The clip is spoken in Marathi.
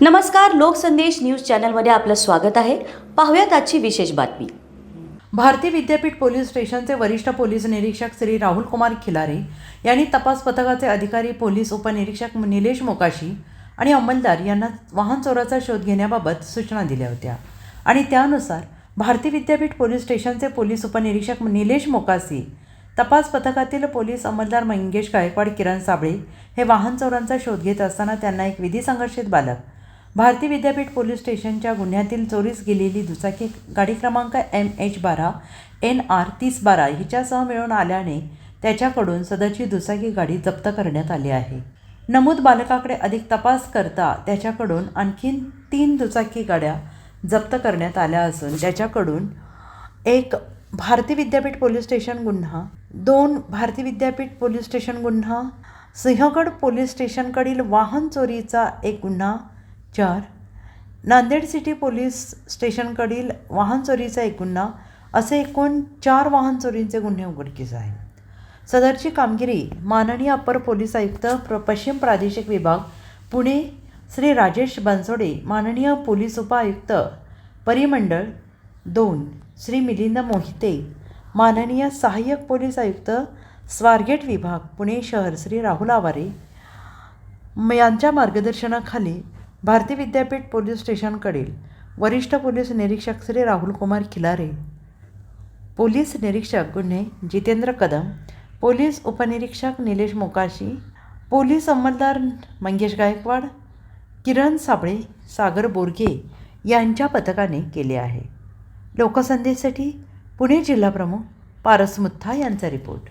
नमस्कार लोकसंदेश न्यूज चॅनलमध्ये आपलं स्वागत आहे. पाहूयात आजची विशेष बातमी. भारती विद्यापीठ पोलीस स्टेशनचे वरिष्ठ पोलीस निरीक्षक श्री राहुल कुमार खिलारे यांनी तपास पथकाचे अधिकारी पोलीस उपनिरीक्षक निलेश मोकाशी आणि अंमलदार यांना वाहन चोराचा शोध घेण्याबाबत सूचना दिल्या होत्या. आणि त्यानुसार भारती विद्यापीठ पोलीस स्टेशनचे पोलीस उपनिरीक्षक निलेश मोकासी तपास पथकातील पोलीस अंमलदार मंगेश गायकवाड किरण साबळे हे वाहन चोरांचा शोध घेत असताना त्यांना एक विधी संघर्षित बालक भारती विद्यापीठ पोलीस स्टेशनच्या गुन्ह्यातील चोरीस गेलेली दुचाकी गाडी क्रमांक एम एच बारा एन आर तीस बारा हिच्यासह मिळून आल्याने त्याच्याकडून सदरची दुचाकी गाडी जप्त करण्यात आली आहे. नमूद बालकाकडे अधिक तपास करता त्याच्याकडून आणखीन तीन दुचाकी गाड्या जप्त करण्यात आल्या असून त्याच्याकडून एक भारती विद्यापीठ पोलीस स्टेशन गुन्हा दोन भारती विद्यापीठ पोलीस स्टेशन गुन्हा सिंहगड पोलीस स्टेशनकडील वाहन चोरीचा एक गुन्हा चार. नांदेड सिटी पोलीस स्टेशनकडील वाहन चोरीचा एक असे एकूण चार वाहन चोरींचे गुन्हे उघडकीस आहेत. सदरची कामगिरी माननीय अपर पोलीस आयुक्त प्र पश्चिम प्रादेशिक विभाग पुणे श्री राजेश बनसोडे माननीय पोलीस उपायुक्त परिमंडळ दोन श्री मिलिंद मोहिते माननीय सहाय्यक पोलीस आयुक्त स्वारगेट विभाग पुणे शहर श्री राहुल आवारे यांच्या मार्गदर्शनाखाली भारती विद्यापीठ पोलीस स्टेशनकडील वरिष्ठ पोलीस निरीक्षक श्री राहुल कुमार खिलारे पोलीस निरीक्षक गुन्हे जितेंद्र कदम पोलीस उपनिरीक्षक निलेश मोकाशी पोलीस अंमलदार मंगेश गायकवाड किरण साबळे सागर बोरगे यांच्या पथकाने केले आहे. लोकसंदेशसाठी पुणे जिल्हाप्रमुख पारस मुथा यांचा रिपोर्ट.